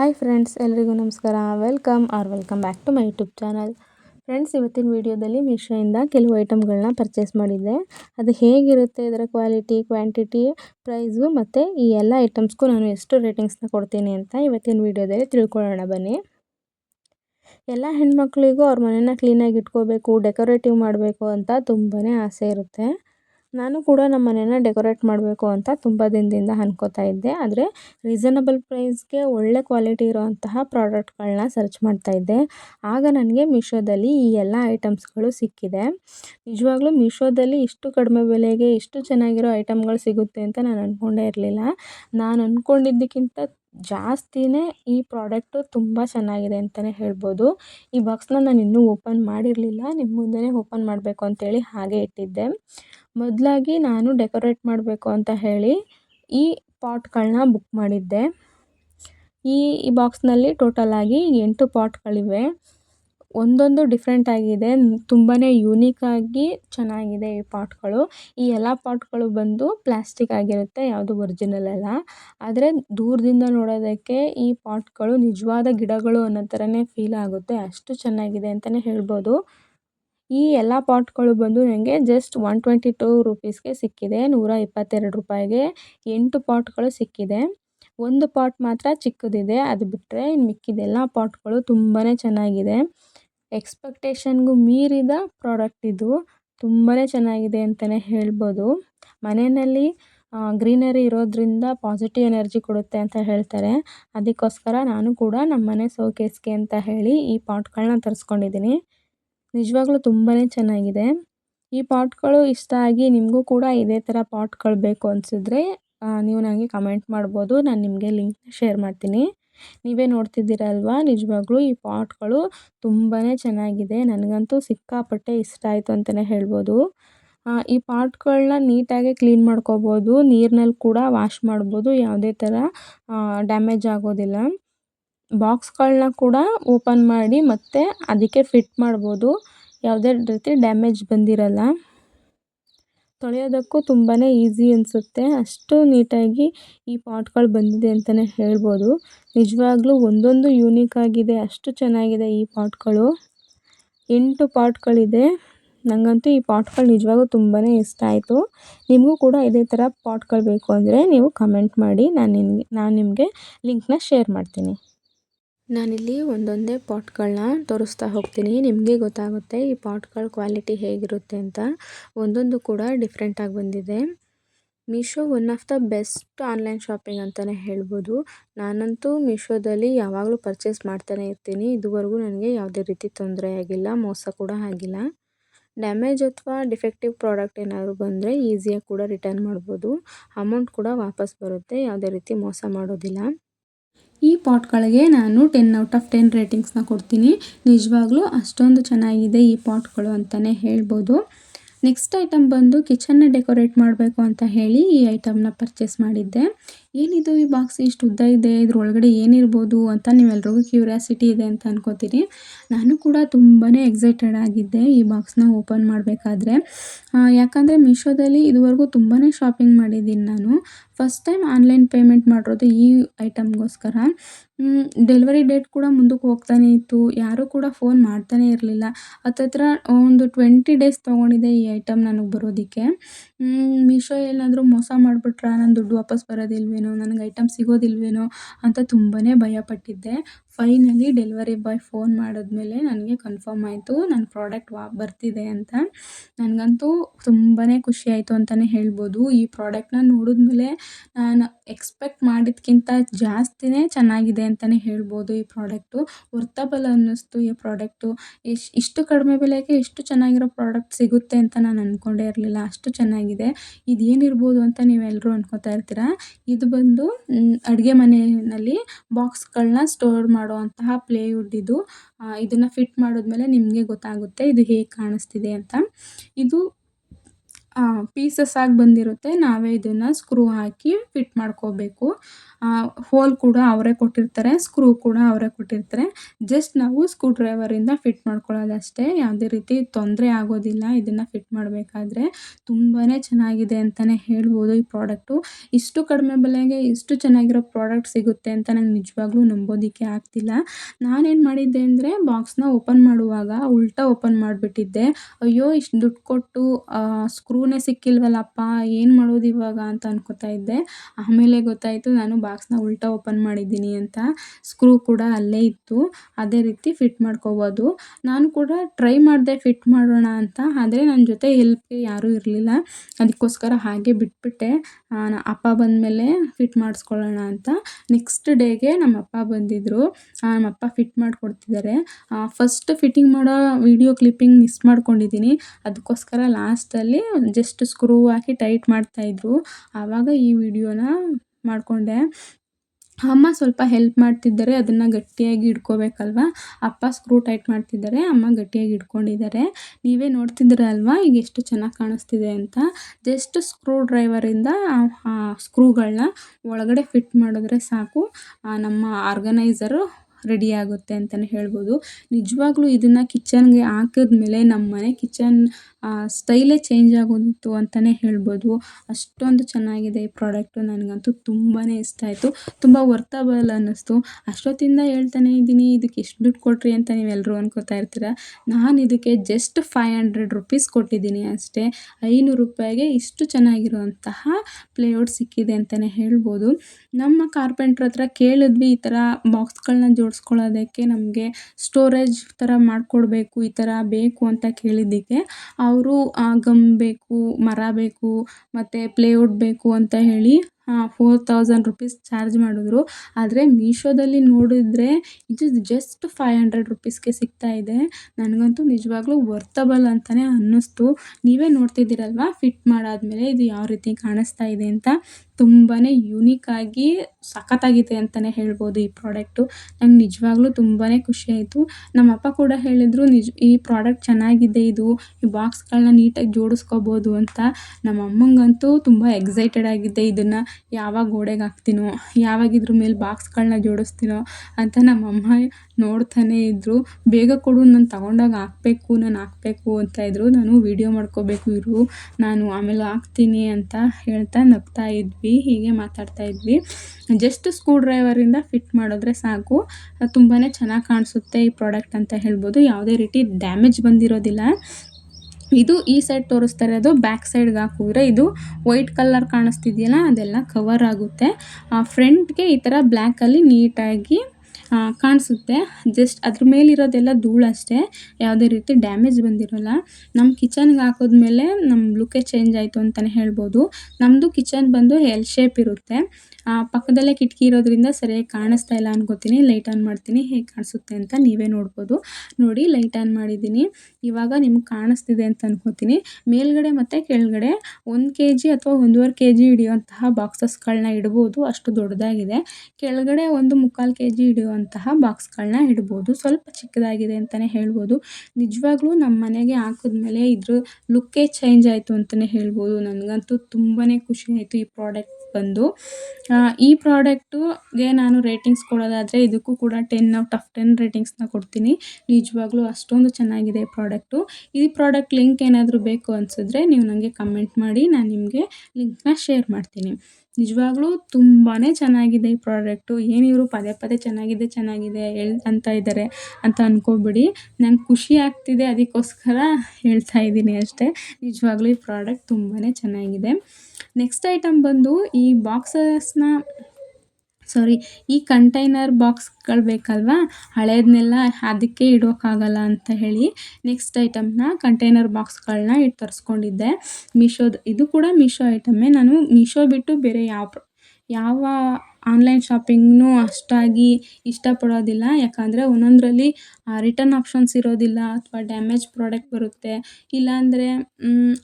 Hi friends, ಎಲ್ರಿಗೂ ನಮಸ್ಕಾರ. Welcome or welcome back to my YouTube channel. Friends, ಇವತ್ತಿನ ವೀಡಿಯೋದಲ್ಲಿ ಮೀಶೋಯಿಂದ ಕೆಲವು ಐಟಮ್ಗಳನ್ನ ಪರ್ಚೇಸ್ ಮಾಡಿದ್ದೆ. ಅದು ಹೇಗಿರುತ್ತೆ, ಇದರ ಕ್ವಾಲಿಟಿ, ಕ್ವಾಂಟಿಟಿ, ಪ್ರೈಸು ಮತ್ತು ಈ ಎಲ್ಲ ಐಟಮ್ಸ್ಗೂ ನಾನು ಎಷ್ಟು ರೇಟಿಂಗ್ಸ್ನ ಕೊಡ್ತೀನಿ ಅಂತ ಇವತ್ತಿನ ವೀಡಿಯೋದಲ್ಲಿ ತಿಳ್ಕೊಳ್ಳೋಣ ಬನ್ನಿ. ಎಲ್ಲ ಹೆಣ್ಮಕ್ಳಿಗೂ ಅವ್ರ ಮನೇನ ಕ್ಲೀನಾಗಿ ಇಟ್ಕೋಬೇಕು, ಡೆಕೋರೇಟಿವ್ ಮಾಡಬೇಕು ಅಂತ ತುಂಬಾ ಆಸೆ ಇರುತ್ತೆ. ನಾನು ಕೂಡ ನಮ್ಮ ಮನೇನ ಡೆಕೋರೇಟ್ ಮಾಡಬೇಕು ಅಂತ ತುಂಬ ದಿನದಿಂದ ಅನ್ಕೋತಾ ಇದ್ದೆ. ಆದರೆ ರೀಸನಬಲ್ ಪ್ರೈಸ್ಗೆ ಒಳ್ಳೆ ಕ್ವಾಲಿಟಿ ಇರೋವಂತಹ ಪ್ರಾಡಕ್ಟ್ಗಳನ್ನ ಸರ್ಚ್ ಮಾಡ್ತಾ ಇದ್ದೆ. ಆಗ ನನಗೆ ಮೀಶೋದಲ್ಲಿ ಈ ಎಲ್ಲ ಐಟಮ್ಸ್ಗಳು ಸಿಕ್ಕಿದೆ. ನಿಜವಾಗ್ಲೂ ಮೀಶೋದಲ್ಲಿ ಇಷ್ಟು ಕಡಿಮೆ ಬೆಲೆಗೆ ಇಷ್ಟು ಚೆನ್ನಾಗಿರೋ ಐಟಮ್ಗಳು ಸಿಗುತ್ತೆ ಅಂತ ನಾನು ಅಂದ್ಕೊಂಡೇ ಇರಲಿಲ್ಲ. ನಾನು ಅಂದ್ಕೊಂಡಿದ್ದಕ್ಕಿಂತ ಜಾಸ್ತಿನೇ ಈ ಪ್ರಾಡಕ್ಟು ತುಂಬ ಚೆನ್ನಾಗಿದೆ ಅಂತಲೇ ಹೇಳ್ಬೋದು. ಈ ಬಾಕ್ಸ್ನ ನಾನು ಇನ್ನೂ ಓಪನ್ ಮಾಡಿರಲಿಲ್ಲ. ನಿಮ್ಮ ಮುಂದೆನೇ ಓಪನ್ ಮಾಡಬೇಕು ಅಂತೇಳಿ ಹಾಗೆ ಇಟ್ಟಿದ್ದೆ. ಮೊದಲಾಗಿ ನಾನು ಡೆಕೋರೇಟ್ ಮಾಡಬೇಕು ಅಂತ ಹೇಳಿ ಈ ಪಾಟ್ಗಳನ್ನ ಬುಕ್ ಮಾಡಿದ್ದೆ. ಈ ಬಾಕ್ಸ್ನಲ್ಲಿ ಟೋಟಲಾಗಿ ಎಂಟು ಪಾಟ್ಗಳಿವೆ. ಒಂದೊಂದು ಡಿಫ್ರೆಂಟ್ ಆಗಿದೆ. ತುಂಬಾ ಯೂನಿಕಾಗಿ ಚೆನ್ನಾಗಿದೆ ಈ ಪಾಟ್ಗಳು. ಈ ಎಲ್ಲ ಪಾಟ್ಗಳು ಬಂದು ಪ್ಲಾಸ್ಟಿಕ್ ಆಗಿರುತ್ತೆ, ಯಾವುದು ಒರಿಜಿನಲ್ ಅಲ್ಲ. ಆದರೆ ದೂರದಿಂದ ನೋಡೋದಕ್ಕೆ ಈ ಪಾಟ್ಗಳು ನಿಜವಾದ ಗಿಡಗಳು ಅನ್ನೋ ಥರನೇ ಫೀಲ್ ಆಗುತ್ತೆ. ಅಷ್ಟು ಚೆನ್ನಾಗಿದೆ ಅಂತಲೇ ಹೇಳ್ಬೋದು. ಈ ಎಲ್ಲ ಪಾಟ್ಗಳು ಬಂದು ನನಗೆ ಜಸ್ಟ್ ಒನ್ ಟ್ವೆಂಟಿ ಟೂ ರುಪೀಸ್ಗೆ ಸಿಕ್ಕಿದೆ. ನೂರ ಇಪ್ಪತ್ತೆರಡು ರೂಪಾಯಿಗೆ ಎಂಟು ಪಾಟ್ಗಳು ಸಿಕ್ಕಿದೆ. ಒಂದು ಪಾಟ್ ಮಾತ್ರ ಚಿಕ್ಕದಿದೆ. ಅದು ಬಿಟ್ಟರೆ ಇನ್ನು ಮಿಕ್ಕಿದೆಲ್ಲ ಪಾಟ್ಗಳು ತುಂಬಾ ಚೆನ್ನಾಗಿದೆ. ಎಕ್ಸ್ಪೆಕ್ಟೇಷನ್ಗೂ ಮೀರಿದ ಪ್ರಾಡಕ್ಟ್ ಇದು. ತುಂಬಾ ಚೆನ್ನಾಗಿದೆ ಅಂತಲೇ ಹೇಳ್ಬೋದು. ಮನೆಯಲ್ಲಿ ಗ್ರೀನರಿ ಇರೋದರಿಂದ ಪಾಸಿಟಿವ್ ಎನರ್ಜಿ ಕೊಡುತ್ತೆ ಅಂತ ಹೇಳ್ತಾರೆ. ಅದಕ್ಕೋಸ್ಕರ ನಾನು ಕೂಡ ನಮ್ಮ ಮನೆ ಸೋಕೇಸ್ಗೆ ಅಂತ ಹೇಳಿ ಈ ಪಾಟ್ಗಳನ್ನ ತರಿಸ್ಕೊಂಡಿದ್ದೀನಿ. ನಿಜವಾಗ್ಲೂ ತುಂಬಾ ಚೆನ್ನಾಗಿದೆ. ಈ ಪಾಟ್ಗಳು ಇಷ್ಟ ಆಗಿ ನಿಮಗೂ ಕೂಡ ಇದೇ ಥರ ಪಾಟ್ಗಳು ಬೇಕು ಅನಿಸಿದ್ರೆ ನೀವು ನನಗೆ ಕಮೆಂಟ್ ಮಾಡ್ಬೋದು. ನಾನು ನಿಮಗೆ ಲಿಂಕ್ನ ಶೇರ್ ಮಾಡ್ತೀನಿ. ನೀವೇ ನೋಡ್ತಿದ್ದೀರಲ್ವಾ, ನಿಜವಾಗ್ಲೂ ಈ ಪಾಟ್ಗಳು ತುಂಬಾ ಚೆನ್ನಾಗಿದೆ. ನನಗಂತೂ ಸಿಕ್ಕಾಪಟ್ಟೆ ಇಷ್ಟ ಆಯಿತು ಅಂತಲೇ ಹೇಳ್ಬೋದು. ಈ ಪಾಟ್ಗಳನ್ನ ನೀಟಾಗಿ ಕ್ಲೀನ್ ಮಾಡ್ಕೋಬೋದು. ನೀರಿನಲ್ಲಿ ಕೂಡ ವಾಶ್ ಮಾಡ್ಬೋದು. ಯಾವುದೇ ಥರ ಡ್ಯಾಮೇಜ್ ಆಗೋದಿಲ್ಲ. ಬಾಕ್ಸ್ಗಳನ್ನ ಕೂಡ ಓಪನ್ ಮಾಡಿ ಮತ್ತೆ ಅದಕ್ಕೆ ಫಿಟ್ ಮಾಡ್ಬೋದು. ಯಾವುದೇ ರೀತಿ ಡ್ಯಾಮೇಜ್ ಬಂದಿರಲ್ಲ. ತೊಳೆಯೋದಕ್ಕೂ ತುಂಬಾ ಈಸಿ ಅನಿಸುತ್ತೆ. ಅಷ್ಟು ನೀಟಾಗಿ ಈ ಪಾಟ್ಗಳು ಬಂದಿದೆ ಅಂತಲೇ ಹೇಳ್ಬೋದು. ನಿಜವಾಗ್ಲೂ ಒಂದೊಂದು ಯೂನಿಕ್ ಆಗಿದೆ. ಅಷ್ಟು ಚೆನ್ನಾಗಿದೆ ಈ ಪಾಟ್ಗಳು. ಎಂಟು ಪಾಟ್ಗಳಿದೆ. ನನಗಂತೂ ಈ ಪಾಟ್ಗಳು ನಿಜವಾಗ್ಲೂ ತುಂಬಾ ಇಷ್ಟ ಆಯಿತು. ನಿಮಗೂ ಕೂಡ ಇದೇ ಥರ ಪಾಟ್ಗಳು ಬೇಕು ಅಂದರೆ ನೀವು ಕಮೆಂಟ್ ಮಾಡಿ. ನಾನು ನಿಮಗೆ ನಾನು ನಿಮಗೆ ಲಿಂಕ್ನ ಶೇರ್ ಮಾಡ್ತೀನಿ. ನಾನಿಲ್ಲಿ ಒಂದೊಂದೇ ಪಾಟ್ಗಳನ್ನ ತೋರಿಸ್ತಾ ಹೋಗ್ತೀನಿ. ನಿಮಗೆ ಗೊತ್ತಾಗುತ್ತೆ ಈ ಪಾಟ್ಗಳ ಕ್ವಾಲಿಟಿ ಹೇಗಿರುತ್ತೆ ಅಂತ. ಒಂದೊಂದು ಕೂಡ ಡಿಫ್ರೆಂಟಾಗಿ ಬಂದಿದೆ. Meesho one of the best online shopping ಅಂತಲೇ ಹೇಳ್ಬೋದು. ನಾನಂತೂ ಮೀಶೋದಲ್ಲಿ ಯಾವಾಗಲೂ ಪರ್ಚೇಸ್ ಮಾಡ್ತಾನೆ ಇರ್ತೀನಿ. ಇದುವರೆಗೂ ನನಗೆ ಯಾವುದೇ ರೀತಿ ತೊಂದರೆ ಆಗಿಲ್ಲ, ಮೋಸ ಕೂಡ ಆಗಿಲ್ಲ. ಡ್ಯಾಮೇಜ್ ಅಥವಾ ಡಿಫೆಕ್ಟಿವ್ ಪ್ರಾಡಕ್ಟ್ ಏನಾದರೂ ಬಂದರೆ ಈಸಿಯಾಗಿ ಕೂಡ ರಿಟರ್ನ್ ಮಾಡ್ಬೋದು. ಅಮೌಂಟ್ ಕೂಡ ವಾಪಸ್ ಬರುತ್ತೆ. ಯಾವುದೇ ರೀತಿ ಮೋಸ ಮಾಡೋದಿಲ್ಲ. ಈ ಪಾಟ್ಗಳಿಗೆ ನಾನು ಟೆನ್ ಔಟ್ ಆಫ್ ಟೆನ್ ರೇಟಿಂಗ್ಸ್ನ ಕೊಡ್ತೀನಿ. ನಿಜವಾಗ್ಲೂ ಅಷ್ಟೊಂದು ಚೆನ್ನಾಗಿದೆ ಈ ಪಾಟ್ಗಳು ಅಂತಲೇ ಹೇಳ್ಬೋದು. ನೆಕ್ಸ್ಟ್ ಐಟಮ್ ಬಂದು ಕಿಚನ್ನ ಡೆಕೋರೇಟ್ ಮಾಡಬೇಕು ಅಂತ ಹೇಳಿ ಈ ಐಟಮ್ನ ಪರ್ಚೇಸ್ ಮಾಡಿದ್ದೆ. ಏನಿದು ಈ ಬಾಕ್ಸ್ ಇಷ್ಟು ಉದ್ದ ಇದೆ? ಇದ್ರೊಳಗಡೆ ಏನಿರ್ಬೋದು ಅಂತ ನೀವೆಲ್ರಿಗೂ ಕ್ಯೂರಿಯಾಸಿಟಿ ಇದೆ ಅಂತ ಅನ್ಕೋತೀನಿ. ನಾನು ಕೂಡ ತುಂಬಾ ಎಕ್ಸೈಟೆಡ್ ಆಗಿದ್ದೆ ಈ ಬಾಕ್ಸ್ನ ಓಪನ್ ಮಾಡಬೇಕಾದ್ರೆ. ಯಾಕಂದರೆ ಮೀಶೋದಲ್ಲಿ ಇದುವರೆಗೂ ತುಂಬಾ ಶಾಪಿಂಗ್ ಮಾಡಿದ್ದೀನಿ ನಾನು. ಫಸ್ಟ್ ಟೈಮ್ ಆನ್ಲೈನ್ ಪೇಮೆಂಟ್ ಮಾಡಿರೋದು ಈ ಐಟಮ್ಗೋಸ್ಕರ ಡೆಲಿವರಿ ಡೇಟ್ ಕೂಡ ಮುಂದಕ್ಕೆ ಹೋಗ್ತಾನೆ ಇತ್ತು. ಯಾರೂ ಕೂಡ ಫೋನ್ ಮಾಡ್ತಾನೆ ಇರಲಿಲ್ಲ. ಹತ್ತತ್ರ ಒಂದು ಟ್ವೆಂಟಿ ಡೇಸ್ ತೊಗೊಂಡಿದೆ ಈ ಐಟಮ್ ನನಗೆ ಬರೋದಕ್ಕೆ. ಮೀಶೋ ಏನಾದರೂ ಮೋಸ ಮಾಡಿಬಿಟ್ರಾ? ನನ್ನ ದುಡ್ಡು ವಾಪಸ್ ಬರೋದಿಲ್ವೇನೋ? ನನಗೆ ಐಟಮ್ ಸಿಗೋದಿಲ್ವೇನೋ? ಅಂತ ತುಂಬಾ ಭಯಪಟ್ಟಿದ್ದೆ. ಫೈನಲಿ ಡೆಲಿವರಿ ಬಾಯ್ ಫೋನ್ ಮಾಡಿದ್ಮೇಲೆ ನನಗೆ ಕನ್ಫರ್ಮ್ ಆಯಿತು, ನನ್ನ ಪ್ರಾಡಕ್ಟ್ ವಾ, ಬರ್ತಿದೆ ಅಂತ. ನನಗಂತೂ ತುಂಬಾ ಖುಷಿ ಆಯಿತು ಅಂತಲೇ ಹೇಳ್ಬೋದು. ಈ ಪ್ರಾಡಕ್ಟ್ನ ನೋಡಿದ್ಮೇಲೆ ನಾನು ಎಕ್ಸ್ಪೆಕ್ಟ್ ಮಾಡಿದ್ಕಿಂತ ಜಾಸ್ತಿನೇ ಚೆನ್ನಾಗಿದೆ ಅಂತಲೇ ಹೇಳ್ಬೋದು ಈ ಪ್ರಾಡಕ್ಟು. ವರ್ತಬಲ್ ಅನ್ನಿಸ್ತು ಈ ಪ್ರಾಡಕ್ಟು. ಇಶ್ ಇಷ್ಟು ಕಡಿಮೆ ಬೆಲೆಗೆ ಇಷ್ಟು ಚೆನ್ನಾಗಿರೋ ಪ್ರಾಡಕ್ಟ್ ಸಿಗುತ್ತೆ ಅಂತ ನಾನು ಅಂದ್ಕೊಂಡೇ ಇರಲಿಲ್ಲ. ಅಷ್ಟು ಚೆನ್ನಾಗಿದೆ. ಇದೇನಿರ್ಬೋದು ಅಂತ ನೀವೆಲ್ಲರೂ ಅನ್ಕೋತಾ ಇರ್ತೀರಾ? ಇದು ಬಂದು ಅಡುಗೆ ಮನೆಯಲ್ಲಿ ಬಾಕ್ಸ್ಗಳನ್ನ ಸ್ಟೋರ್ ಮಾಡುವಂತಹ ಪ್ಲೇವುಡ್ ಇದು. ಇದನ್ನು ಫಿಟ್ ಮಾಡಿದ್ಮೇಲೆ ನಿಮಗೆ ಗೊತ್ತಾಗುತ್ತೆ ಇದು ಹೇಗೆ ಕಾಣಿಸ್ತಿದೆ ಅಂತ. ಇದು ಪೀಸಸ್ ಆಗಿ ಬಂದಿರುತ್ತೆ. ನಾವೇ ಇದನ್ನು ಸ್ಕ್ರೂ ಹಾಕಿ ಫಿಟ್ ಮಾಡ್ಕೋಬೇಕು. ಹೋಲ್ ಕೂಡ ಅವರೇ ಕೊಟ್ಟಿರ್ತಾರೆ ಸ್ಕ್ರೂ ಕೂಡ ಅವರೇ ಕೊಟ್ಟಿರ್ತಾರೆ. ಜಸ್ಟ್ ನಾವು ಸ್ಕ್ರೂ ಡ್ರೈವರಿಂದ ಫಿಟ್ ಮಾಡ್ಕೊಳ್ಳೋದಷ್ಟೇ. ಯಾವುದೇ ರೀತಿ ತೊಂದರೆ ಆಗೋದಿಲ್ಲ ಇದನ್ನು ಫಿಟ್ ಮಾಡಬೇಕಾದ್ರೆ. ತುಂಬಾ ಚೆನ್ನಾಗಿದೆ ಅಂತಲೇ ಹೇಳ್ಬೋದು ಈ ಪ್ರಾಡಕ್ಟು ಇಷ್ಟು ಕಡಿಮೆ ಬೆಲೆಗೆ ಇಷ್ಟು ಚೆನ್ನಾಗಿರೋ ಪ್ರಾಡಕ್ಟ್ ಸಿಗುತ್ತೆ ಅಂತ ನಂಗೆ ನಿಜವಾಗ್ಲೂ ನಂಬೋದಕ್ಕೆ ಆಗ್ತಿಲ್ಲ. ನಾನೇನು ಮಾಡಿದ್ದೆ ಅಂದರೆ ಬಾಕ್ಸ್ನ ಓಪನ್ ಮಾಡುವಾಗ ಉಲ್ಟಾ ಓಪನ್ ಮಾಡಿಬಿಟ್ಟಿದ್ದೆ. ಅಯ್ಯೋ, ಇಷ್ಟು ದುಡ್ಡು ಕೊಟ್ಟು ಸ್ಕ್ರೂನೇ ಸಿಕ್ಕಿಲ್ವಲ್ಲಪ್ಪ, ಏನು ಮಾಡೋದು ಇವಾಗ ಅಂತ ಅನ್ಕೋತಾ ಇದ್ದೆ. ಆಮೇಲೆ ಗೊತ್ತಾಯಿತು, ನಾನು ಬಾಕ್ಸ್ನ ಉಲ್ಟಾ ಓಪನ್ ಮಾಡಿದ್ದೀನಿ ಅಂತ. ಸ್ಕ್ರೂ ಕೂಡ ಅಲ್ಲೇ ಇತ್ತು. ಅದೇ ರೀತಿ ಫಿಟ್ ಮಾಡ್ಕೋಬೋದು. ನಾನು ಕೂಡ ಟ್ರೈ ಮಾಡಿದೆ ಫಿಟ್ ಮಾಡೋಣ ಅಂತ. ಆದರೆ ನನ್ನ ಜೊತೆ ಹೆಲ್ಪ್ಗೆ ಯಾರೂ ಇರಲಿಲ್ಲ. ಅದಕ್ಕೋಸ್ಕರ ಹಾಗೆ ಬಿಟ್ಬಿಟ್ಟೆ. ಅಪ್ಪ ಬಂದಮೇಲೆ ಫಿಟ್ ಮಾಡಿಸ್ಕೊಳ್ಳೋಣ ಅಂತ. ನೆಕ್ಸ್ಟ್ ಡೇಗೆ ನಮ್ಮ ಅಪ್ಪ ಬಂದಿದ್ದರು ನಮ್ಮ ಅಪ್ಪ ಫಿಟ್ ಮಾಡಿಕೊಡ್ತಿದ್ದಾರೆ. ಫಸ್ಟ್ ಫಿಟ್ಟಿಂಗ್ ಮಾಡೋ ವೀಡಿಯೋ ಕ್ಲಿಪ್ಪಿಂಗ್ ಮಿಸ್ ಮಾಡ್ಕೊಂಡಿದ್ದೀನಿ. ಅದಕ್ಕೋಸ್ಕರ ಲಾಸ್ಟಲ್ಲಿ ಜಸ್ಟ್ ಸ್ಕ್ರೂ ಹಾಕಿ ಟೈಟ್ ಮಾಡ್ತಾಯಿದ್ರು ಆವಾಗ ಈ ವಿಡಿಯೋನ ಮಾಡಿಕೊಂಡೆ. ಅಮ್ಮ ಸ್ವಲ್ಪ ಹೆಲ್ಪ್ ಮಾಡ್ತಿದ್ದಾರೆ, ಅದನ್ನು ಗಟ್ಟಿಯಾಗಿ ಹಿಡ್ಕೋಬೇಕಲ್ವ ಅಪ್ಪ ಸ್ಕ್ರೂ ಟೈಟ್ ಮಾಡ್ತಿದ್ದಾರೆ, ಅಮ್ಮ ಗಟ್ಟಿಯಾಗಿ ಇಟ್ಕೊಂಡಿದ್ದಾರೆ ನೀವೇ ನೋಡ್ತಿದ್ದೀರ ಅಲ್ವಾ? ಈಗ ಎಷ್ಟು ಚೆನ್ನಾಗಿ ಕಾಣಿಸ್ತಿದೆ ಅಂತ. ಜಸ್ಟ್ ಸ್ಕ್ರೂ ಡ್ರೈವರಿಂದ ಸ್ಕ್ರೂಗಳನ್ನ ಒಳಗಡೆ ಫಿಟ್ ಮಾಡಿದ್ರೆ ಸಾಕು. ನಮ್ಮ ಆರ್ಗನೈಸರು ರೆಡಿ ಆಗುತ್ತೆ ಅಂತಲೇ ಹೇಳ್ಬೋದು. ನಿಜವಾಗ್ಲೂ ಇದನ್ನು ಕಿಚನ್ಗೆ ಹಾಕಿದ್ಮೇಲೆ ನಮ್ಮ ಮನೆ ಕಿಚನ್ ಸ್ಟೈಲೇ ಚೇಂಜ್ ಆಗೋಗಿತ್ತು ಅಂತಲೇ ಹೇಳ್ಬೋದು. ಅಷ್ಟೊಂದು ಚೆನ್ನಾಗಿದೆ ಈ ಪ್ರಾಡಕ್ಟು ನನಗಂತೂ ತುಂಬಾ ಇಷ್ಟ ಆಯಿತು. ತುಂಬ ವರ್ತಬಲ್ ಅನ್ನಿಸ್ತು. ಅಷ್ಟೊತ್ತಿಂದ ಹೇಳ್ತಾನೆ ಇದ್ದೀನಿ, ಇದಕ್ಕೆ ಎಷ್ಟು ದುಡ್ಡು ಕೊಟ್ರಿ ಅಂತ ನೀವೆಲ್ಲರೂ ಅನ್ಕೋತಾ ಇರ್ತೀರ. ನಾನು ಇದಕ್ಕೆ ಜಸ್ಟ್ ಫೈವ್ ಹಂಡ್ರೆಡ್ ರುಪೀಸ್ ಕೊಟ್ಟಿದ್ದೀನಿ ಅಷ್ಟೇ. ಐನೂರು ರೂಪಾಯಿಗೆ ಇಷ್ಟು ಚೆನ್ನಾಗಿರುವಂತಹ ಪ್ಲೇಔಟ್ ಸಿಕ್ಕಿದೆ ಅಂತಲೇ ಹೇಳ್ಬೋದು. ನಮ್ಮ ಕಾರ್ಪೆಂಟ್ರ್ ಹತ್ರ ಕೇಳಿದ್ವಿ, ಈ ಥರ ಬಾಕ್ಸ್ಗಳನ್ನ ಜೋಡಿಸ್ಕೊಳ್ಳೋದಕ್ಕೆ ನಮಗೆ ಸ್ಟೋರೇಜ್ ಥರ ಮಾಡಿಕೊಡ್ಬೇಕು, ಈ ಥರ ಬೇಕು ಅಂತ ಕೇಳಿದ್ದಕ್ಕೆ. ಅವರು ಬೇಕು ಮರ ಬೇಕು ಮತ್ತು ಪ್ಲೇವುಡ್ ಬೇಕು ಅಂತ ಹೇಳಿ ಫೋರ್ ತೌಸಂಡ್ ರುಪೀಸ್ ಚಾರ್ಜ್ ಮಾಡಿದ್ರು. ಆದರೆ ಮೀಶೋದಲ್ಲಿ ನೋಡಿದ್ರೆ ಇದು ಜಸ್ಟ್ ಫೈವ್ ಹಂಡ್ರೆಡ್ ರುಪೀಸ್ಗೆ ಸಿಗ್ತಾ ಇದೆ. ನನಗಂತೂ ನಿಜವಾಗ್ಲೂ ವರ್ತಬಲ್ ಅಂತಲೇ ಅನ್ನಿಸ್ತು. ನೀವೇ ನೋಡ್ತಿದ್ದೀರಲ್ವ? ಫಿಟ್ ಮಾಡಾದಮೇಲೆ ಇದು ಯಾವ ರೀತಿ ಕಾಣಿಸ್ತಾ ಇದೆ ಅಂತ. ತುಂಬಾ ಆಗಿ ಸಖತ್ತಾಗಿದೆ ಅಂತಲೇ ಹೇಳ್ಬೋದು ಈ ಪ್ರಾಡಕ್ಟು ನಂಗೆ ನಿಜವಾಗ್ಲೂ ತುಂಬಾ ಖುಷಿಯಾಯಿತು ನಮ್ಮ ಅಪ್ಪ ಕೂಡ ಹೇಳಿದರು, ನಿಜ, ಈ ಪ್ರಾಡಕ್ಟ್ ಚೆನ್ನಾಗಿದೆ ಇದು. ಈ ಬಾಕ್ಸ್ಗಳನ್ನ ನೀಟಾಗಿ ಜೋಡಿಸ್ಕೋಬೋದು ಅಂತ. ನಮ್ಮ ಅಮ್ಮಂಗಂತೂ ತುಂಬ ಎಕ್ಸೈಟೆಡ್ ಆಗಿದೆ ಇದನ್ನು. ಯಾವಾಗ ಗೋಡೆಗೆ ಹಾಕ್ತೀನೋ ಯಾವಾಗ ಇದ್ರ ಮೇಲೆ ಬಾಕ್ಸ್ಗಳನ್ನ ಜೋಡಿಸ್ತೀನೋ ಅಂತ ನಮ್ಮಮ್ಮ ನೋಡ್ತಾನೇ ಇದ್ದರು ಬೇಗ ಕೊಡು, ನಾನು ತಗೊಂಡಾಗ ಹಾಕ್ಬೇಕು, ನಾನು ಹಾಕ್ಬೇಕು ಅಂತ ಇದ್ದರು ನಾನು ವೀಡಿಯೋ ಮಾಡ್ಕೋಬೇಕು ಇರು, ನಾನು ಆಮೇಲೆ ಹಾಕ್ತೀನಿ ಅಂತ ಹೇಳ್ತಾ ನಗ್ತಾ ಇದ್ವಿ, ಹೀಗೆ ಮಾತಾಡ್ತಾ ಇದ್ವಿ. ಜಸ್ಟ್ ಸ್ಕ್ರೂ ಡ್ರೈವರಿಂದ ಫಿಟ್ ಮಾಡಿದ್ರೆ ಸಾಕು. ತುಂಬಾ ಚೆನ್ನಾಗಿ ಕಾಣಿಸುತ್ತೆ ಈ ಪ್ರಾಡಕ್ಟ್ ಅಂತ ಹೇಳ್ಬೋದು. ಯಾವುದೇ ರೀತಿ ಡ್ಯಾಮೇಜ್ ಬಂದಿರೋದಿಲ್ಲ. ಇದು ಈ ಸೈಡ್ ತೋರಿಸ್ತಾ ಇರೋದು ಬ್ಯಾಕ್ ಸೈಡ್ಗೆ ಹಾಕಿದ್ರೆ ಇದು ವೈಟ್ ಕಲರ್ ಕಾಣಿಸ್ತಿದೆಯಲ್ಲ, ಅದೆಲ್ಲ ಕವರ್ ಆಗುತ್ತೆ. ಫ್ರಂಟ್ಗೆ ಈ ಥರ ಬ್ಲ್ಯಾಕಲ್ಲಿ ನೀಟಾಗಿ ಕಾಣಿಸುತ್ತೆ. ಜಸ್ಟ್ ಅದ್ರ ಮೇಲಿರೋದೆಲ್ಲ ಧೂಳು ಅಷ್ಟೇ. ಯಾವುದೇ ರೀತಿ ಡ್ಯಾಮೇಜ್ ಬಂದಿರೋಲ್ಲ. ನಮ್ಮ ಕಿಚನ್ಗೆ ಹಾಕೋದ್ಮೇಲೆ ನಮ್ಮ ಲುಕ್ಕೇ ಚೇಂಜ್ ಆಯಿತು ಅಂತಲೇ ಹೇಳ್ಬೋದು. ನಮ್ಮದು ಕಿಚನ್ ಬಂದು ಎಲ್ ಶೇಪ್ ಇರುತ್ತೆ. ಪಕ್ಕದಲ್ಲೇ ಕಿಟಕಿ ಇರೋದ್ರಿಂದ ಸರಿಯಾಗಿ ಕಾಣಿಸ್ತಾ ಇಲ್ಲ ಅನ್ಕೋತೀನಿ. ಲೈಟ್ ಆನ್ ಮಾಡ್ತೀನಿ. ಹೇಗೆ ಕಾಣಿಸುತ್ತೆ ಅಂತ ನೀವೇ ನೋಡ್ಬೋದು. ನೋಡಿ ಲೈಟ್ ಆನ್ ಮಾಡಿದ್ದೀನಿ. ಇವಾಗ ನಿಮ್ಗೆ ಕಾಣಿಸ್ತಿದೆ ಅಂತ ಅನ್ಕೋತೀನಿ. ಮೇಲ್ಗಡೆ ಮತ್ತು ಕೆಳಗಡೆ ಒಂದು ಕೆ ಜಿ ಅಥವಾ ಒಂದೂವರೆ ಕೆ ಜಿ ಹಿಡಿಯುವಂತಹ ಬಾಕ್ಸಸ್ಗಳನ್ನ ಇಡ್ಬೋದು. ಅಷ್ಟು ದೊಡ್ಡದಾಗಿದೆ. ಕೆಳಗಡೆ ಒಂದು ಮುಕ್ಕಾಲು ಕೆ ಜಿ ಹಿಡಿಯುವಂತಹ ಬಾಕ್ಸ್ಗಳನ್ನ ಇಡ್ಬೋದು. ಸ್ವಲ್ಪ ಚಿಕ್ಕದಾಗಿದೆ ಅಂತಲೇ ಹೇಳ್ಬೋದು. ನಿಜವಾಗ್ಲೂ ನಮ್ಮ ಮನೆಗೆ ಹಾಕಿದ್ಮೇಲೆ ಇದ್ರ ಲುಕ್ಕೇ ಚೇಂಜ್ ಆಯಿತು ಅಂತಲೇ ಹೇಳ್ಬೋದು. ನನಗಂತೂ ತುಂಬಾ ಖುಷಿ ಆಯಿತು ಈ ಪ್ರಾಡಕ್ಟ್ ಬಂದು. ಈ ಪ್ರಾಡಕ್ಟುಗೆ ನಾನು ರೇಟಿಂಗ್ಸ್ ಕೊಡೋದಾದರೆ ಇದಕ್ಕೂ ಕೂಡ ಟೆನ್ ಔಟ್ ಆಫ್ ಟೆನ್ ರೇಟಿಂಗ್ಸ್ನ ಕೊಡ್ತೀನಿ. ನಿಜವಾಗ್ಲೂ ಅಷ್ಟೊಂದು ಚೆನ್ನಾಗಿದೆ ಪ್ರಾಡಕ್ಟು ಈ ಪ್ರಾಡಕ್ಟ್ ಲಿಂಕ್ ಏನಾದರೂ ಬೇಕು ಅನಿಸಿದ್ರೆ ನೀವು ನನಗೆ ಕಮೆಂಟ್ ಮಾಡಿ, ನಾನು ನಿಮಗೆ ಲಿಂಕ್ನ ಶೇರ್ ಮಾಡ್ತೀನಿ. ನಿಜವಾಗ್ಲೂ ತುಂಬಾ ಚೆನ್ನಾಗಿದೆ ಈ ಪ್ರಾಡಕ್ಟು ಏನಿವರು ಪದೇ ಪದೇ ಚೆನ್ನಾಗಿದೆ ಚೆನ್ನಾಗಿದೆ ಹೇಳ್ ಅಂತ ಇದ್ದಾರೆ ಅಂತ ಅಂದ್ಕೋಬೇಡಿ ನಂಗೆ ಖುಷಿ ಆಗ್ತಿದೆ ಅದಕ್ಕೋಸ್ಕರ ಹೇಳ್ತಾ ಇದ್ದೀನಿ ಅಷ್ಟೇ. ನಿಜವಾಗ್ಲೂ ಈ ಪ್ರಾಡಕ್ಟ್ ತುಂಬಾ ಚೆನ್ನಾಗಿದೆ. ನೆಕ್ಸ್ಟ್ ಐಟಮ್ ಬಂದು ಈ ಬಾಕ್ಸಸ್ನ, ಸಾರಿ, ಈ ಕಂಟೈನರ್ ಬಾಕ್ಸ್ಗಳು ಬೇಕಲ್ವಾ? ಹಳೇದನ್ನೆಲ್ಲ ಅದಕ್ಕೆ ಇಡೋಕ್ಕಾಗಲ್ಲ ಅಂತ ಹೇಳಿ ನೆಕ್ಸ್ಟ್ ಐಟಮ್ನ ಕಂಟೈನರ್ ಬಾಕ್ಸ್ಗಳನ್ನ ಇಟ್ಟು ತರಿಸ್ಕೊಂಡಿದ್ದೆ. ಮೀಶೋದ, ಇದು ಕೂಡ ಮೀಶೋ ಐಟಮ್ಮೇ. ನಾನು ಮೀಶೋ ಬಿಟ್ಟು ಬೇರೆ ಯಾವ ಯಾವ ಆನ್ಲೈನ್ ಶಾಪಿಂಗ್ನೂ ಅಷ್ಟಾಗಿ ಇಷ್ಟಪಡೋದಿಲ್ಲ. ಯಾಕಂದರೆ ಒಂದೊಂದರಲ್ಲಿ ರಿಟರ್ನ್ ಆಪ್ಷನ್ಸ್ ಇರೋದಿಲ್ಲ ಅಥವಾ ಡ್ಯಾಮೇಜ್ ಪ್ರಾಡಕ್ಟ್ ಬರುತ್ತೆ. ಇಲ್ಲಾಂದರೆ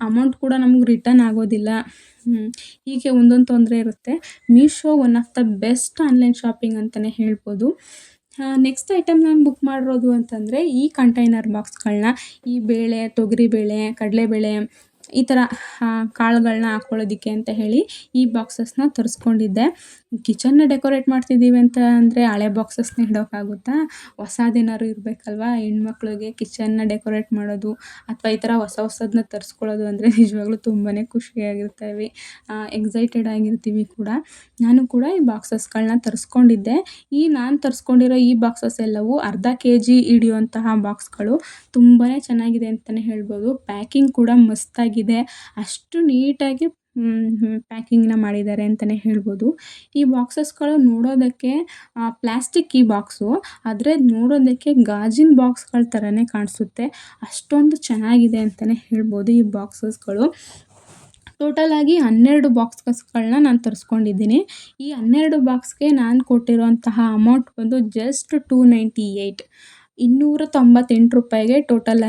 ಅಮೌಂಟ್ ಕೂಡ ನಮ್ಗೆ ರಿಟರ್ನ್ ಆಗೋದಿಲ್ಲ. ಹೀಗೆ ಒಂದೊಂದು ತೊಂದರೆ ಇರುತ್ತೆ. Meesho one of the best online shopping ಅಂತಲೇ ಹೇಳ್ಬೋದು. ನೆಕ್ಸ್ಟ್ ಐಟಮ್ ನಾನು ಬುಕ್ ಮಾಡಿರೋದು ಅಂತಂದರೆ, ಈ ಕಂಟೈನರ್ ಬಾಕ್ಸ್ಗಳನ್ನ ಈ ಬೇಳೆ ತೊಗರಿಬೇಳೆ ಕಡಲೆಬೇಳೆ ಈ ಥರ ಕಾಳುಗಳನ್ನ ಹಾಕ್ಕೊಳ್ಳೋದಕ್ಕೆ ಅಂತ ಹೇಳಿ ಈ ಬಾಕ್ಸಸ್ನ ತರಿಸ್ಕೊಂಡಿದ್ದೆ. ಕಿಚನ್ನ ಡೆಕೋರೇಟ್ ಮಾಡ್ತಿದ್ದೀವಿ ಅಂತ ಅಂದರೆ ಹಳೆ ಬಾಕ್ಸಸ್ನ ಇಡೋಕ್ಕಾಗುತ್ತಾ ಹೊಸದೇನಾದ್ರು ಇರಬೇಕಲ್ವಾ? ಹೆಣ್ಮಕ್ಳಿಗೆ ಕಿಚನ್ನ ಡೆಕೋರೇಟ್ ಮಾಡೋದು ಅಥವಾ ಈ ಥರ ಹೊಸ ಹೊಸದನ್ನ ತರಿಸ್ಕೊಳ್ಳೋದು ಅಂದರೆ ನಿಜವಾಗ್ಲೂ ತುಂಬಾ ಖುಷಿಯಾಗಿರ್ತೇವೆ. ಎಕ್ಸೈಟೆಡ್ ಆಗಿರ್ತೀವಿ ಕೂಡ. ನಾನು ಕೂಡ ಈ ಬಾಕ್ಸಸ್ಗಳನ್ನ ತರಿಸ್ಕೊಂಡಿದ್ದೆ. ಈ ನಾನು ತರಿಸ್ಕೊಂಡಿರೋ ಈ ಬಾಕ್ಸಸ್ ಎಲ್ಲವೂ ಅರ್ಧ ಕೆ ಜಿ ಹಿಡಿಯುವಂತಹ ಬಾಕ್ಸ್ಗಳು ತುಂಬಾ ಚೆನ್ನಾಗಿದೆ ಅಂತಲೇ ಹೇಳ್ಬೋದು. ಪ್ಯಾಕಿಂಗ್ ಕೂಡ ಮಸ್ತಾಗಿದೆ. ಅಷ್ಟು ನೀಟಾಗಿ ಪ್ಯಾಕಿಂಗ್ನ ಮಾಡಿದ್ದಾರೆ ಅಂತಲೇ ಹೇಳ್ಬೋದು. ಈ ಬಾಕ್ಸಸ್ಗಳು ನೋಡೋದಕ್ಕೆ ಪ್ಲಾಸ್ಟಿಕ್ ಈ ಬಾಕ್ಸು ಆದರೆ ನೋಡೋದಕ್ಕೆ ಗಾಜಿನ ಬಾಕ್ಸ್ಗಳ ಥರನೇ ಕಾಣಿಸುತ್ತೆ. ಅಷ್ಟೊಂದು ಚೆನ್ನಾಗಿದೆ ಅಂತಲೇ ಹೇಳ್ಬೋದು ಈ ಬಾಕ್ಸಸ್ಗಳು ಟೋಟಲಾಗಿ ಹನ್ನೆರಡು ಬಾಕ್ಸಸ್ಗಳನ್ನ ನಾನು ತರಿಸ್ಕೊಂಡಿದ್ದೀನಿ. ಈ ಹನ್ನೆರಡು ಬಾಕ್ಸ್ಗೆ ನಾನು ಕೊಟ್ಟಿರುವಂತಹ ಅಮೌಂಟ್ ಬಂದು ಜಸ್ಟ್ ಟೂ ನೈಂಟಿ ಏಯ್ಟ್ ಇನ್ನೂರ ತೊಂಬತ್ತೆಂಟು ರೂಪಾಯಿಗೆ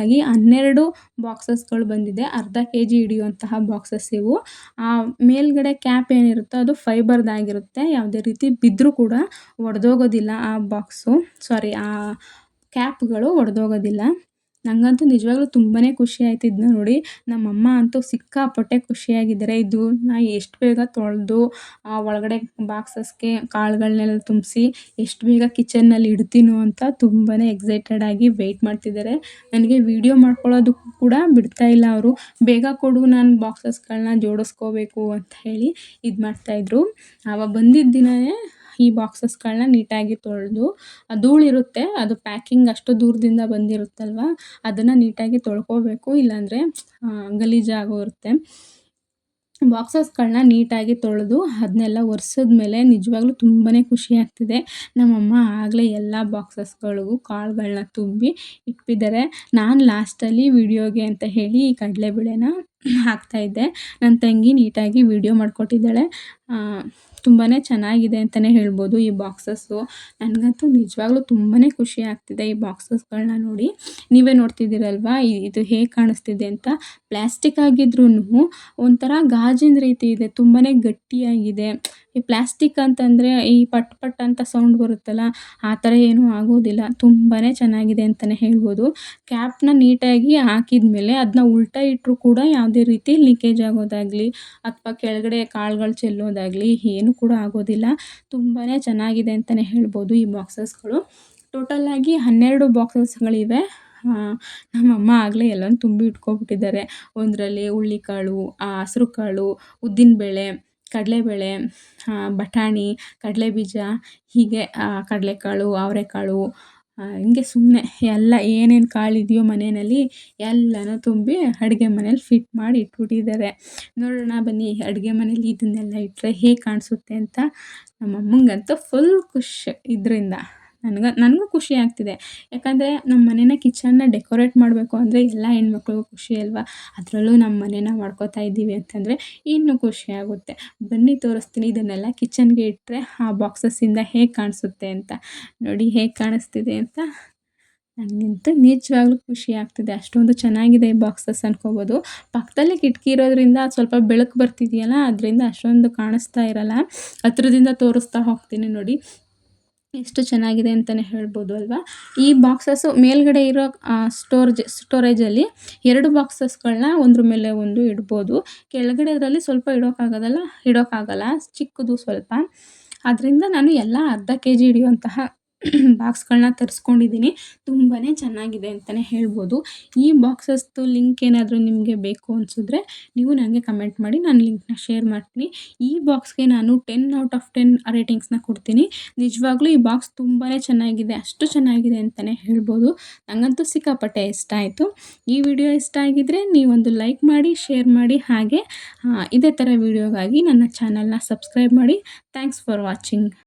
ಆಗಿ ಹನ್ನೆರಡು ಬಾಕ್ಸಸ್ಗಳು ಬಂದಿದೆ. ಅರ್ಧ ಕೆ ಜಿ ಹಿಡಿಯುವಂತಹ ಬಾಕ್ಸಸ್ ಇವು. ಆ ಮೇಲ್ಗಡೆ ಕ್ಯಾಪ್ ಏನಿರುತ್ತೋ ಅದು ಫೈಬರ್ದಾಗಿರುತ್ತೆ ಯಾವುದೇ ರೀತಿ ಬಿದ್ದರೂ ಕೂಡ ಒಡೆದೋಗೋದಿಲ್ಲ ಆ ಬಾಕ್ಸು ಸಾರಿ ಆ ಕ್ಯಾಪ್ಗಳು ಒಡೆದೋಗೋದಿಲ್ಲ. ನನಗಂತೂ ನಿಜವಾಗ್ಲೂ ತುಂಬಾ ಖುಷಿ ಆಯ್ತು ಇದನ್ನ ನೋಡಿ. ನಮ್ಮಮ್ಮ ಅಂತೂ ಸಿಕ್ಕಾಪಟ್ಟೆ ಖುಷಿಯಾಗಿದ್ದಾರೆ. ಇದು ನಾ ಎಷ್ಟು ಬೇಗ ತೊಳೆದು ಒಳಗಡೆ ಬಾಕ್ಸಸ್ಗೆ ಕಾಳುಗಳನ್ನೆಲ್ಲ ತುಂಬಿಸಿ ಎಷ್ಟು ಬೇಗ ಕಿಚನ್ನಲ್ಲಿ ಇಡ್ತೀನೋ ಅಂತ ತುಂಬಾ ಎಕ್ಸೈಟೆಡ್ ಆಗಿ ವೆಯ್ಟ್ ಮಾಡ್ತಿದ್ದಾರೆ. ನನಗೆ ವೀಡಿಯೋ ಮಾಡ್ಕೊಳ್ಳೋದಕ್ಕೂ ಕೂಡ ಬಿಡ್ತಾ ಇಲ್ಲ ಅವರು. ಬೇಗ ಕೊಡು, ನಾನು ಬಾಕ್ಸಸ್ಗಳನ್ನ ಜೋಡಿಸ್ಕೋಬೇಕು ಅಂತ ಹೇಳಿ ಇದು ಮಾಡ್ತಾಯಿದ್ರು ಆವಾಗ ಬಂದಿದ್ದ ದಿನವೇ ಈ ಬಾಕ್ಸಸ್ಗಳನ್ನ ನೀಟಾಗಿ ತೊಳೆದು ಧೂಳಿರುತ್ತೆ ಅದು ಪ್ಯಾಕಿಂಗ್ ಅಷ್ಟು ದೂರದಿಂದ ಬಂದಿರುತ್ತಲ್ವ, ಅದನ್ನು ನೀಟಾಗಿ ತೊಳ್ಕೊಬೇಕು, ಇಲ್ಲಾಂದರೆ ಗಲೀಜಾಗೋರುತ್ತೆ ಬಾಕ್ಸಸ್ಗಳನ್ನ ನೀಟಾಗಿ ತೊಳೆದು ಅದನ್ನೆಲ್ಲ ಒರೆಸಿದ್ಮೇಲೆ ನಿಜವಾಗ್ಲೂ ತುಂಬಾ ಖುಷಿ ಆಗ್ತಿದೆ. ನಮ್ಮಮ್ಮ ಆಗಲೇ ಎಲ್ಲ ಬಾಕ್ಸಸ್ಗಳಿಗೂ ಕಾಳುಗಳನ್ನ ತುಂಬಿ ಇಟ್ಬಿದ್ದಾರೆ ನಾನು ಲಾಸ್ಟಲ್ಲಿ ವಿಡಿಯೋಗೆ ಅಂತ ಹೇಳಿ ಈ ಕಡಲೆಬೇಳೆನ ಹಾಕ್ತಾಯಿದ್ದೆ ನನ್ನ ತಂಗಿ ನೀಟಾಗಿ ವಿಡಿಯೋ ಮಾಡಿಕೊಟ್ಟಿದ್ದಾಳೆ. ತುಂಬಾ ಚೆನ್ನಾಗಿದೆ ಅಂತಲೇ ಹೇಳ್ಬೋದು ಈ ಬಾಕ್ಸಸ್ಸು ನನಗಂತೂ ನಿಜವಾಗ್ಲೂ ತುಂಬಾ ಖುಷಿ ಆಗ್ತಿದೆ ಈ ಬಾಕ್ಸಸ್ಗಳನ್ನ ನೋಡಿ. ನೀವೇ ನೋಡ್ತಿದ್ದೀರಲ್ವಾ? ಇದು ಹೇಗೆ ಕಾಣಿಸ್ತಿದೆ ಅಂತ. ಪ್ಲ್ಯಾಸ್ಟಿಕ್ ಆಗಿದ್ರೂ ಒಂಥರ ಗಾಜಿನ ರೀತಿ ಇದೆ ತುಂಬಾ ಗಟ್ಟಿಯಾಗಿದೆ. ಈ ಪ್ಲ್ಯಾಸ್ಟಿಕ್ ಅಂತಂದರೆ ಈ ಪಟ್ ಪಟ್ ಅಂತ ಸೌಂಡ್ ಬರುತ್ತಲ್ಲ, ಆ ಥರ ಏನೂ ಆಗೋದಿಲ್ಲ. ತುಂಬಾ ಚೆನ್ನಾಗಿದೆ ಅಂತಲೇ ಹೇಳ್ಬೋದು. ಕ್ಯಾಪ್ನ ನೀಟಾಗಿ ಹಾಕಿದ ಮೇಲೆ ಅದನ್ನ ಉಲ್ಟಾ ಇಟ್ಟರೂ ಕೂಡ ಯಾವುದೇ ರೀತಿ ಲೀಕೇಜ್ ಆಗೋದಾಗಲಿ, ಅಥವಾ ಕೆಳಗಡೆ ಕಾಳುಗಳು ಚೆಲ್ಲೋದಾಗಲಿ ಏನು ಕೂಡ ಆಗೋದಿಲ್ಲ. ತುಂಬಾ ಚೆನ್ನಾಗಿದೆ ಅಂತಲೇ ಹೇಳ್ಬೋದು ಈ ಬಾಕ್ಸಸ್ಗಳು. ಟೋಟಲಾಗಿ ಹನ್ನೆರಡು ಬಾಕ್ಸಸ್ಗಳಿವೆ. ನಮ್ಮಮ್ಮ ಆಗಲೇ ಎಲ್ಲನೂ ತುಂಬಿ ಇಟ್ಕೊಬಿಟ್ಟಿದ್ದಾರೆ. ಒಂದರಲ್ಲಿ ಹುಳ್ಳಿಕಾಳು ಕಾಳು ಉದ್ದಿನಬೇಳೆ ಕಡಲೆಬೇಳೆ ಬಟಾಣಿ ಕಡಲೆ ಬೀಜ ಹೀಗೆ ಕಡಲೆಕಾಳು, ಅವರೆಕಾಳು ಹಿಂಗೆ ಸುಮ್ಮನೆ ಎಲ್ಲ ಏನೇನು ಇದೆಯೋ ಮನೆಯಲ್ಲಿ ಎಲ್ಲನೂ ತುಂಬಿ ಅಡುಗೆ ಮನೇಲಿ ಫಿಟ್ ಮಾಡಿ ಇಟ್ಬಿಟ್ಟಿದ್ದಾರೆ. ನೋಡೋಣ ಬನ್ನಿ ಅಡುಗೆ ಮನೇಲಿ ಇದನ್ನೆಲ್ಲ ಇಟ್ಟರೆ ಹೇಗೆ ಕಾಣಿಸುತ್ತೆ ಅಂತ. ನಮ್ಮ ಅಮ್ಮಂಗಂತೂ ಫುಲ್ ಖುಷಿ ಇದರಿಂದ. ನನಗೆ, ನನಗೂ ಖುಷಿ ಆಗ್ತಿದೆ. ಯಾಕಂದರೆ ನಮ್ಮ ಮನೇನ ಕಿಚನ್ನ ಡೆಕೋರೇಟ್ ಮಾಡಬೇಕು ಅಂದರೆ ಎಲ್ಲ ಹೆಣ್ಮಕ್ಳಿಗೂ ಖುಷಿ ಅಲ್ವಾ? ಅದರಲ್ಲೂ ನಮ್ಮ ಮನೇನ ಮಾಡ್ಕೋತಾ ಇದ್ದೀವಿ ಅಂತಂದರೆ ಇನ್ನೂ ಖುಷಿ ಆಗುತ್ತೆ. ಬನ್ನಿ ತೋರಿಸ್ತೀನಿ ಇದನ್ನೆಲ್ಲ ಕಿಚನ್ಗೆ ಇಟ್ಟರೆ ಆ ಬಾಕ್ಸಸ್ಸಿಂದ ಹೇಗೆ ಕಾಣಿಸುತ್ತೆ ಅಂತ. ನೋಡಿ ಹೇಗೆ ಕಾಣಿಸ್ತಿದೆ ಅಂತ. ನನಗಂತೂ ನಿಜವಾಗ್ಲೂ ಖುಷಿ ಆಗ್ತಿದೆ. ಅಷ್ಟೊಂದು ಚೆನ್ನಾಗಿದೆ ಈ ಬಾಕ್ಸಸ್ ಅನ್ಕೋಬೋದು. ಪಕ್ಕದಲ್ಲಿ ಕಿಟಕಿ ಇರೋದ್ರಿಂದ ಸ್ವಲ್ಪ ಬೆಳಕು ಬರ್ತಿದೆಯಲ್ಲ, ಅದರಿಂದ ಅಷ್ಟೊಂದು ಕಾಣಿಸ್ತಾ ಇರಲ್ಲ. ಹತ್ರದಿಂದ ತೋರಿಸ್ತಾ ಹೋಗ್ತೀನಿ ನೋಡಿ. ಎಷ್ಟು ಚೆನ್ನಾಗಿದೆ ಅಂತಲೇ ಹೇಳ್ಬೋದು ಅಲ್ವಾ? ಈ ಬಾಕ್ಸಸ್ಸು ಮೇಲ್ಗಡೆ ಇರೋ ಸ್ಟೋರೇಜ್ ಸ್ಟೋರೇಜಲ್ಲಿ ಎರಡು ಬಾಕ್ಸಸ್ಗಳನ್ನ ಒಂದ್ರ ಮೇಲೆ ಒಂದು ಇಡ್ಬೋದು. ಕೆಳಗಡೆ ಅದರಲ್ಲಿ ಸ್ವಲ್ಪ ಇಡೋಕ್ಕಾಗೋದಲ್ಲ ಇಡೋಕ್ಕಾಗಲ್ಲ ಚಿಕ್ಕದು ಸ್ವಲ್ಪ. ಅದರಿಂದ ನಾನು ಎಲ್ಲ ಅರ್ಧ ಕೆ ಜಿ ಹಿಡಿಯುವಂತಹ ಬಾಕ್ಸ್ಗಳನ್ನ ತರಿಸ್ಕೊಂಡಿದ್ದೀನಿ ತುಂಬಾ ಚೆನ್ನಾಗಿದೆ ಅಂತಲೇ ಹೇಳ್ಬೋದು. ಈ ಬಾಕ್ಸಸ್ದು ಲಿಂಕ್ ಏನಾದರೂ ನಿಮಗೆ ಬೇಕು ಅನಿಸಿದ್ರೆ ನೀವು ನನಗೆ ಕಮೆಂಟ್ ಮಾಡಿ, ನಾನು ಲಿಂಕ್ನ ಶೇರ್ ಮಾಡ್ತೀನಿ. ಈ ಬಾಕ್ಸ್ಗೆ ನಾನು ಟೆನ್ ಔಟ್ ಆಫ್ ಟೆನ್ ರೇಟಿಂಗ್ಸ್ನ ಕೊಡ್ತೀನಿ. ನಿಜವಾಗ್ಲೂ ಈ ಬಾಕ್ಸ್ ತುಂಬಾ ಚೆನ್ನಾಗಿದೆ, ಅಷ್ಟು ಚೆನ್ನಾಗಿದೆ ಅಂತಲೇ ಹೇಳ್ಬೋದು. ನನಗಂತೂ ಸಿಕ್ಕಾಪಟ್ಟೆ ಇಷ್ಟ ಆಯಿತು. ಈ ವಿಡಿಯೋ ಇಷ್ಟ ಆಗಿದ್ದರೆ ನೀವೊಂದು ಲೈಕ್ ಮಾಡಿ ಶೇರ್ ಮಾಡಿ, ಹಾಗೆ ಇದೇ ಥರ ವಿಡಿಯೋಗಾಗಿ ನನ್ನ ಚಾನಲ್ನ ಸಬ್ಸ್ಕ್ರೈಬ್ ಮಾಡಿ. Thanks for watching